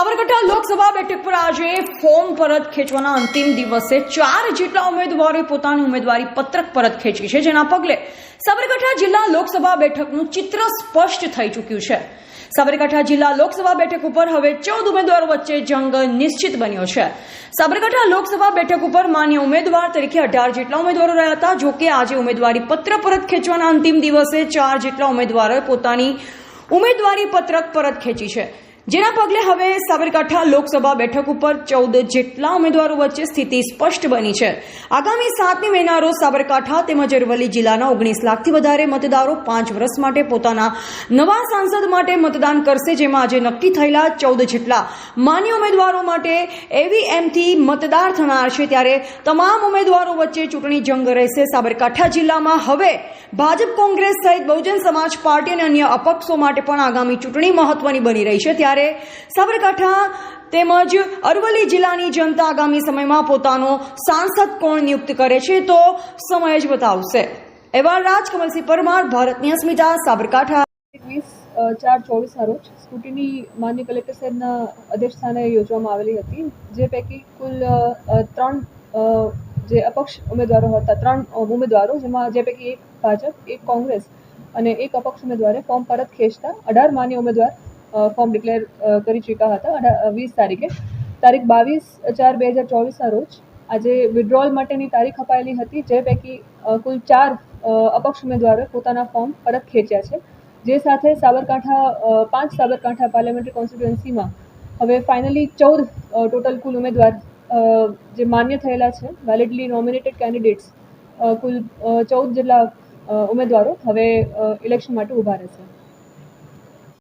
સાબરકાંઠા લોકસભા બેઠક પર આજે ફોર્મ પરત ખેંચવાના અંતિમ દિવસે ચાર જેટલા ઉમેદવારોએ પોતાની ઉમેદવારી પત્રક પરત ખેંચી છે, જેના પગલે સાબરકાંઠા જિલ્લા લોકસભા બેઠકનું ચિત્ર સ્પષ્ટ થઈ ચૂક્યું છે. સાબરકાંઠા જિલ્લા લોકસભા બેઠક ઉપર હવે ચૌદ ઉમેદવારો વચ્ચે જંગ નિશ્ચિત બન્યો છે. સાબરકાંઠા લોકસભા બેઠક ઉપર માન્ય ઉમેદવાર તરીકે અઢાર જેટલા ઉમેદવારો રહ્યા હતા જોકે આજે ઉમેદવારી પત્ર પરત ખેંચવાના અંતિમ દિવસે ચાર જેટલા ઉમેદવારોએ પોતાની ઉમેદવારી પત્રક પરત ખેંચી છે. જેના પગલે હવે સાબરકાંઠા લોકસભા બેઠક ઉપર ચૌદ જેટલા ઉમેદવારો વચ્ચે સ્થિતિ સ્પષ્ટ બની છે. આગામી સાતમી મહિના રોજ સાબરકાંઠા તેમજ અરવલ્લી જિલ્લાના ઓગણીસ લાખથી વધારે મતદારો પાંચ વર્ષ માટે પોતાના નવા સાંસદ માટે મતદાન કરશે, જેમાં આજે નક્કી થયેલા ચૌદ જેટલા માન્ય ઉમેદવારો માટે એવીએમથી મતદાર થનાર છે. ત્યારે તમામ ઉમેદવારો વચ્ચે ચૂંટણી જંગ રહેશે. સાબરકાંઠા જિલ્લામાં હવે ભાજપ કોંગ્રેસ સહિત બહુજન સમાજ પાર્ટી અને અન્ય અપક્ષો માટે પણ આગામી ચૂંટણી મહત્વની બની રહી છે. ત્યારે સાબરકાંઠા તેમજ અરવલ્લી જિલ્લાની જનતા આગામી સમયમાં પોતાનો સાંસદ કોણ નિયુક્ત કરે છે તો સમય જ બતાવશે. એવા રાજકમલસિંહ પરમાર ભારતની અસ્મિતા સાબરકાંઠા. એકવીસ ચાર ચોવીસના રોજ સ્કૂટીની માન્ય કલેક્ટર સાહેબના અધ્યક્ષસ્થાને યોજવામાં આવેલી હતી, જે પૈકી કુલ ત્રણ જે અપક્ષ ઉમેદવારો હતા, ત્રણ ઉમેદવારો, જેમાં જે પૈકી એક ભાજપ, એક કોંગ્રેસ અને એક અપક્ષ ઉમેદવારે ફોર્મ પરત ખેંચતા અઢાર માન્ય ઉમેદવાર ફોર્મ ડિક્લેર કરી ચૂક્યા હતા વીસ તારીખે. તારીખ બાવીસ ચાર બે હજાર ચોવીસના રોજ આજે વિડ્રોલ માટેની તારીખ અપાયેલી હતી, જે પૈકી કુલ ચાર અપક્ષ ઉમેદવારોએ પોતાના ફોર્મ પરત ખેંચ્યા છે. જે સાથે સાબરકાંઠા પાંચ સાબરકાંઠા પાર્લામેન્ટરી કોન્સ્ટિટ્યુએન્સીમાં હવે ફાઇનલી ચૌદ ટોટલ કુલ ઉમેદવાર જે માન્ય થયેલા છે વેલિડલી નોમિનેટેડ કેન્ડિડેટ્સ કુલ ચૌદ જેટલા ઉમેદવારો હવે ઇલેક્શન માટે ઊભા રહેશે.